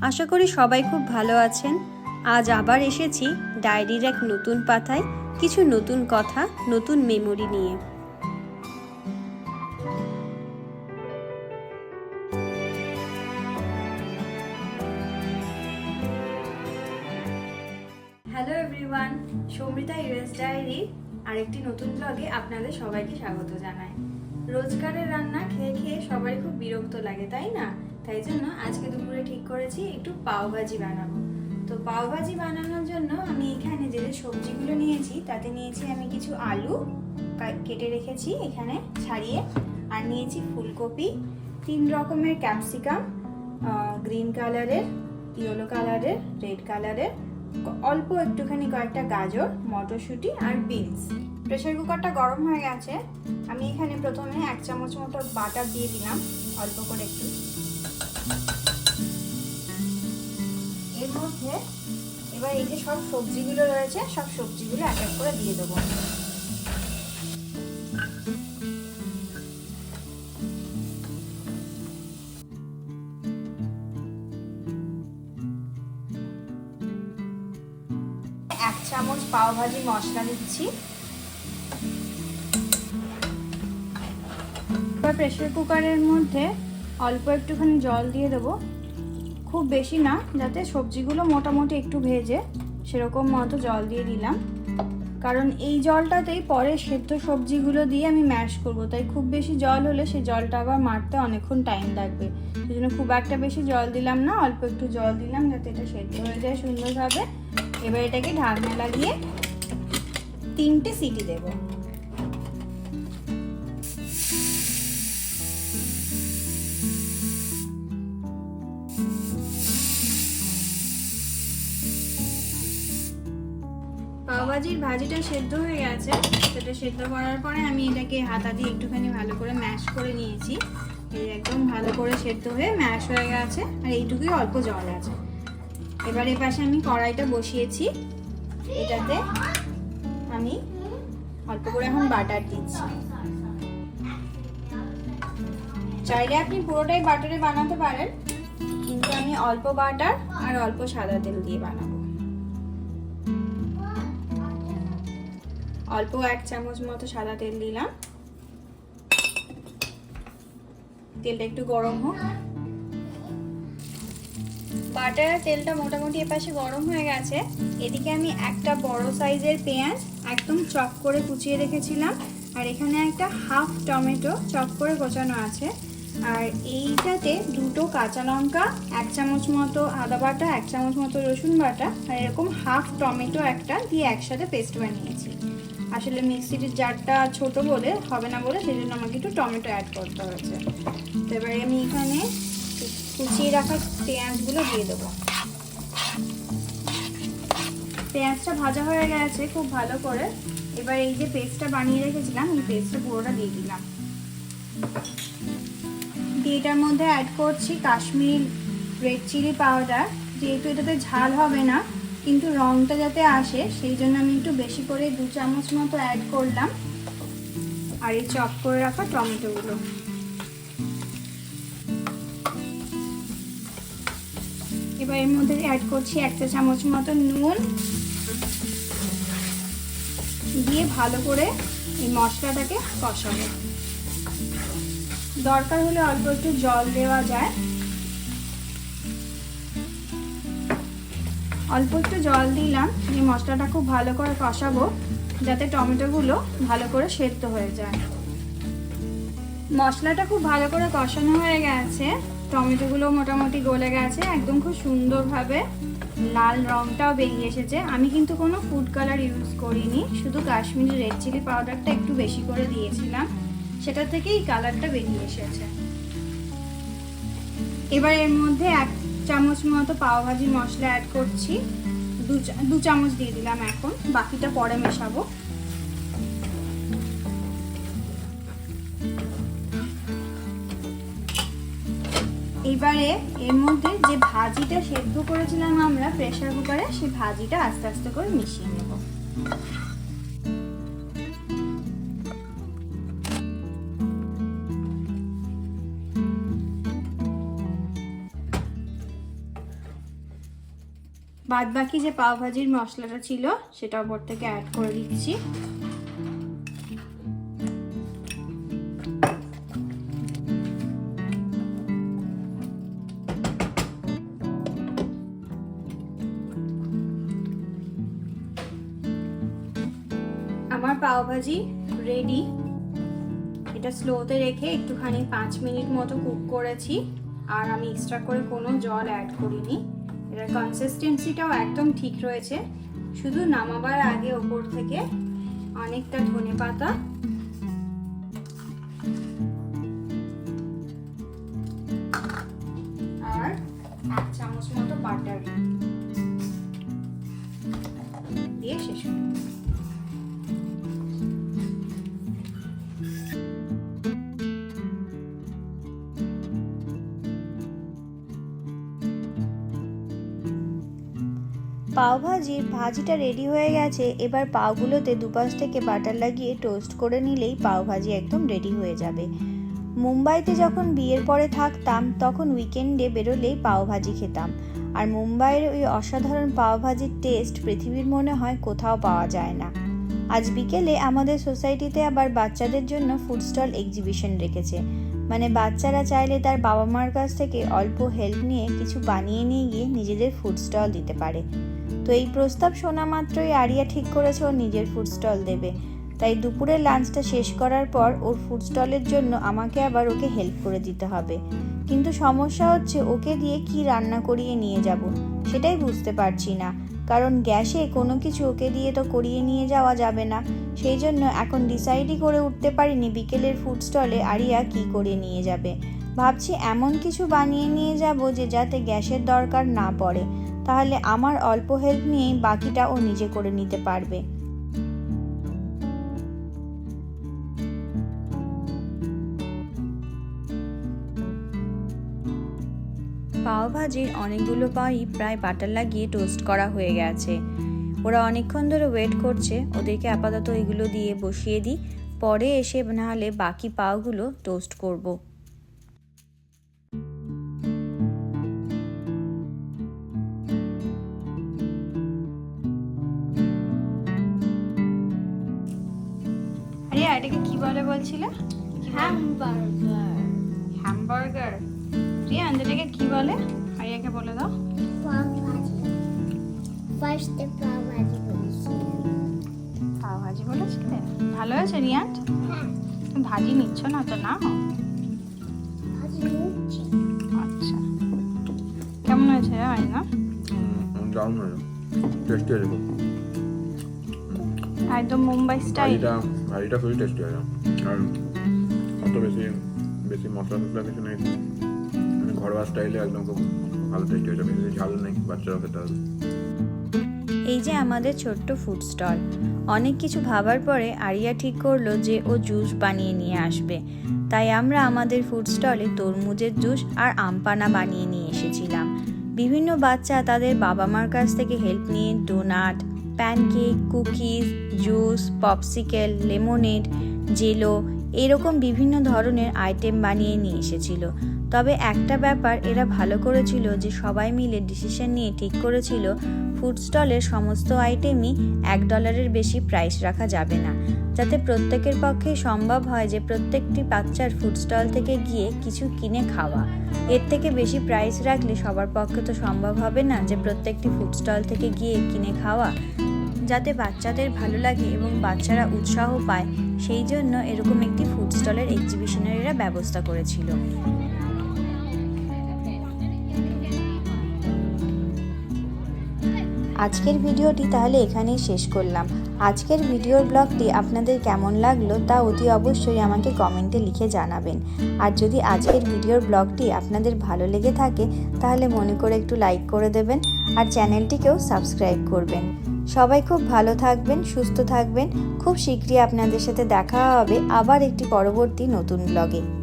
আশা করি সবাই খুব ভালো আছেন। আজ আবার এসেছি ডায়েরির এক নতুন পাতায় কিছু নতুন কথা, নতুন মেমোরি নিয়ে। হ্যালো এভরিওয়ান সৌমিতা ইউএস ডায়েরি আরেকটি নতুন ব্লগে আপনাদের সবাইকে স্বাগত জানাই। রোজগারের রান্না খেয়ে খেয়ে সবারই খুব বিরক্ত লাগে, তাই না? তাই জন্য আজকে দুপুরে ঠিক করেছি একটু পাও ভাজি বানাবো। তো পাও ভাজি বানানোর জন্য আমি এখানে যে যে সবজিগুলো নিয়েছি, তাতে নিয়েছি আমি কিছু আলু কেটে রেখেছি এখানে ছাড়িয়ে। আর নিয়েছি ফুলকপি, তিন রকমের ক্যাপসিকাম গ্রিন কালারের, ইয়েলো কালারের, রেড কালারের অল্প একটুখানি কয়েকটা গাজর, মটরশুঁটি আর বিনস। প্রেসার কুকারটা গরম হয়ে গেছে। আমি এখানে প্রথমে এক চামচ মতো বাটার দিয়ে দিলাম, অল্প করে একটু। এর মধ্যে এবার এই যে সব সবজিগুলো রয়েছে, সব সবজিগুলো এক এক করে দিয়ে দেবো। এক চামচ পাও ভাজি মশলা দিচ্ছি। প্রেসার কুকারের মধ্যে অল্প একটুখানি জল দিয়ে দেবো। খুব বেশি না, যাতে সবজিগুলো মোটামুটি একটু ভেজে সেরকম মতো জল দিয়ে দিলাম। কারণ এই জলটাতেই পরে সেদ্ধ সবজিগুলো দিয়ে আমি ম্যাশ করব। তাই খুব বেশি জল হলে সেই জলটা আবার মারতে অনেকক্ষণ টাইম লাগবে। সেই জন্য খুব একটা বেশি জল দিলাম না, অল্প একটু জল দিলাম যাতে এটা সেদ্ধ হয়ে যায় সুন্দরভাবে। এবার এটাকে ঢাকনা লাগিয়ে তিনটে সিটি দেবো। পাওভাজির ভাজিটা সেদ্ধ হয়ে গেছে। সেটা সেদ্ধ করার পরে আমি এটাকে হাতা দিয়ে একটুখানি ভালো করে ম্যাশ করে নিয়েছি। এই একদম ভালো করে সেদ্ধ হয়ে ম্যাশ হয়ে গেছে আর এইটুকুই অল্প জল আছে। এবার পাশে আমি কড়াইটা বসিয়েছি। এটাতে আমি অল্প করে এখন বাটার দিচ্ছি। চাইলে আপনি পুরোটাই বাটারে বানাতে পারেন, কিন্তু আমি অল্প বাটার আর অল্প সাদা তেল দিয়ে বানাবো। অল্প এক চামচ মতো সাদা তেল দিলাম। তেলটা একটু গরম হোক। বাটার তেলটা মোটামুটি এপাশে গরম হয়ে গেছে। এদিকে আমি একটা বড় সাইজের পেঁয়াজ একদম চপ করে কুচিয়ে রেখেছিলাম। আর এখানে একটা হাফ টমেটো চপ করে কোচানো আছে। আর এইটাতে দুটো কাঁচা লঙ্কা, এক চামচ মতো আদা বাটা, এক চামচ মতো রসুন বাটা, আর এরকম হাফ টমেটো একটা দিয়ে একসাথে পেস্ট বানিয়েছি। আসলে মিক্সির জারটা ছোট বলে হবে না বলে সেই জন্য আমাকে একটু টমেটো অ্যাড করতে হয়েছে। তো এবারে আমি এখানে কুচিয়ে রাখা পেঁয়াজগুলো দিয়ে দেবো। পেঁয়াজটা ভাজা হয়ে গেছে খুব ভালো করে। এবার এই যে পেস্টটা বানিয়ে রেখেছিলাম, এই পেস্টটা পুরোটা দিয়ে দিলাম। দিয়ে এটার মধ্যে অ্যাড করছি কাশ্মীর রেড চিলি পাউডার যেহেতু এটাতে ঝাল হবে না কিন্তু রঙটা যাতে আসে, সেই জন্য আমি একটু বেশি করে দু চামচ মতো অ্যাড করলাম। আর এই চপ করে রাখা টমেটোগুলো। এবার এর মধ্যে অ্যাড করছি একটা চামচ মতো নুন। দিয়ে ভালো করে এই মশলাটাকে কষাবো। দরকার হলে অল্প একটু জল দেওয়া যায়। অল্প একটু জল দিলাম। দিয়ে মশলাটা খুব ভালো করে কষাবো, যাতে টমেটোগুলো ভালো করে সেদ্ধ হয়ে যায়। মশলাটা খুব ভালো করে কষানো হয়ে গেছে। টমেটোগুলো মোটামুটি গলে গেছে, একদম খুব সুন্দরভাবে লাল রংটাও বেরিয়ে এসেছে। আমি কিন্তু কোনো ফুড কালার ইউজ করিনি, শুধু কাশ্মীরি রেড চিলি পাউডারটা একটু বেশি করে দিয়েছিলাম। সেটা থেকেই কালারটা বেরিয়ে এসেছে। এবার এর মধ্যে এক চামচ মতো পাও ভাজি মশলা অ্যাড করছি। দু চামচ দিয়ে দিলাম এখন। বাকিটা পরে মেশাবো। এবারে এর মধ্যে যে ভাজিটা সেদ্ধ করেছিলাম আমরা প্রেসার কুকারে সেই ভাজিটা আস্তে আস্তে করে মিশিয়ে নেব। বাদ বাকি যে পাও ভাজির মশলাটা ছিল সেটা ওপর থেকে অ্যাড করে দিচ্ছি। আমার পাও ভাজি রেডি এটা স্লোতে রেখে একটুখানি পাঁচ মিনিট মতো কুক করেছি, আর আমি এক্সট্রা করে কোনো জল অ্যাড করিনি। এটার কনসিস্টেন্সিটাও একদম ঠিক রয়েছে শুধু নামাবার আগে ওপর থেকে অনেকটা ধনে পাতা আর এক চামচ মতো বাটার দিয়ে শেষ। পাও ভাজির ভাজিটা রেডি হয়ে গেছে, এবার পাওগুলোতে দুপাশ থেকে বাটার লাগিয়ে টোস্ট করে নিলেই পাও ভাজি একদম রেডি হয়ে যাবে। মুম্বাইতে যখন বিয়ের পরে থাকতাম, তখন উইকেন্ডে বেরোলেই পাও ভাজি খেতাম। আর মুম্বাইয়ের ওই অসাধারণ পাও ভাজির টেস্ট পৃথিবীর মনে হয় কোথাও পাওয়া যায় না। আজ বিকেলে আমাদের সোসাইটিতে আবার বাচ্চাদের জন্য ফুড স্টল এক্সিবিশন রেখেছে। মানে বাচ্চারা চাইলে তার বাবা মার কাছ থেকে অল্প হেল্প নিয়ে কিছু বানিয়ে নিয়ে গিয়ে নিজেদের ফুড স্টল দিতে পারে। তো এই প্রস্তাব শোনা মাত্রই আরিয়া ঠিক করেছে ওর নিজের ফুড স্টল দেবে। তাই দুপুরের লাঞ্চটা শেষ করার পর ওর ফুড স্টলের জন্য আমাকে আবার ওকে হেল্প করে দিতে হবে। কিন্তু সমস্যা হচ্ছে ওকে দিয়ে কি রান্না করিয়ে নিয়ে যাব, সেটাই বুঝতে পারছি না। কারণ গ্যাসে কোনো কিছু ওকে দিয়ে তো করিয়ে নিয়ে যাওয়া যাবে না। সেই জন্য এখন ডিসাইডই করে উঠতে পারিনি বিকেলের ফুড স্টলে আরিয়া কি করে নিয়ে যাবে। ভাবছি এমন কিছু বানিয়ে নিয়ে যাব যে যাতে গ্যাসের দরকার না পড়ে। তাহলে আমার অল্প হেল্প নিয়েই বাকিটা ও নিজে করে নিতে পারবে। পাও ভাজির অনেকগুলো পাই প্রায় বাটার লাগিয়ে টোস্ট করা হয়ে গেছে। ওরা অনেকক্ষণ ধরে ওয়েট করছে, ওদেরকে আপাতত এগুলো দিয়ে বসিয়ে দিই। পরে এসে নাহলে বাকি পাওগুলো টোস্ট করব। এটাকে কি বলে বলছিলে? Hamburger hamburger. রিয়ান এটাকে কি বলে? আরিয়াকে বলে দাও। পাও ভাজি ফার্স্টে পাও ভাজি বলেছি পাও ভাজি বলেছিলে? ভালো হয়েছে রিয়ান হ্যাঁ তুমি ভাজি নিচ্ছ না তো না ভাজি নিচ্ছি। আচ্ছা। কেমন হয়েছে আইনা দারুণ হয়েছে। টেস্টি আছে খুব। একদম মুম্বাই স্টাইল ভাজিটা খুবই টেস্টি আছে আর অত বেশি বেশি মশলা টসলা কিছু নেই। মানে ঘরোয়া স্টাইলে একদম খুব ভালো টেস্টি হয়েছে বেশি ঝাল নেই বাচ্চারাও খেতে হবে এই যে আমাদের ছোট্ট ফুড স্টল অনেক কিছু ভাবার পরে আরিয়া ঠিক করল যে ও জুস বানিয়ে নিয়ে আসবে। তাই আমরা আমাদের ফুড স্টলে তরমুজের জুস আর আমপানা বানিয়ে নিয়ে এসেছিলাম। বিভিন্ন বাচ্চা তাদের বাবা মার কাছ থেকে হেল্প নিয়ে donut pancake cookies juice popsicle lemonade jello এরকম বিভিন্ন ধরনের আইটেম বানিয়ে নিয়ে এসেছিল। তবে একটা ব্যাপার এরা ভালো করেছিল যে সবাই মিলে ডিসিশন নিয়ে ঠিক করেছিল ফুড স্টলের সমস্ত আইটেমই এক ডলারের বেশি প্রাইস রাখা যাবে না। যাতে প্রত্যেকের পক্ষে সম্ভব হয় যে প্রত্যেকটি বাচ্চার ফুড স্টল থেকে গিয়ে কিছু কিনে খাওয়া। এর থেকে বেশি প্রাইস রাখলে সবার পক্ষে তো সম্ভব হবে না যে প্রত্যেকটি ফুড স্টল থেকে গিয়ে কিনে খাওয়া। যাতে বাচ্চাদের ভালো লাগে এবং বাচ্চারা উৎসাহ পায়, সেই জন্য এরকম একটি ফুড স্টলের এক্সিবিশনের এরা ব্যবস্থা করেছিল। আজকের ভিডিওটি তাহলে এখানেই শেষ করলাম। আজকের ভিডিওর ব্লগটি আপনাদের কেমন লাগল তা অতি অবশ্যই আমাকে কমেন্টে লিখে জানাবেন। আর যদি আজকের ভিডিওর ব্লগটি আপনাদের ভালো লেগে থাকে, তাহলে মনে করে একটু লাইক করে দেবেন আর চ্যানেলটিকেও সাবস্ক্রাইব করবেন। সবাই খুব ভালো থাকবেন, সুস্থ থাকবেন। খুব শীঘ্রই আপনাদের সাথে দেখা হবে আবার একটি পরবর্তী নতুন ব্লগে।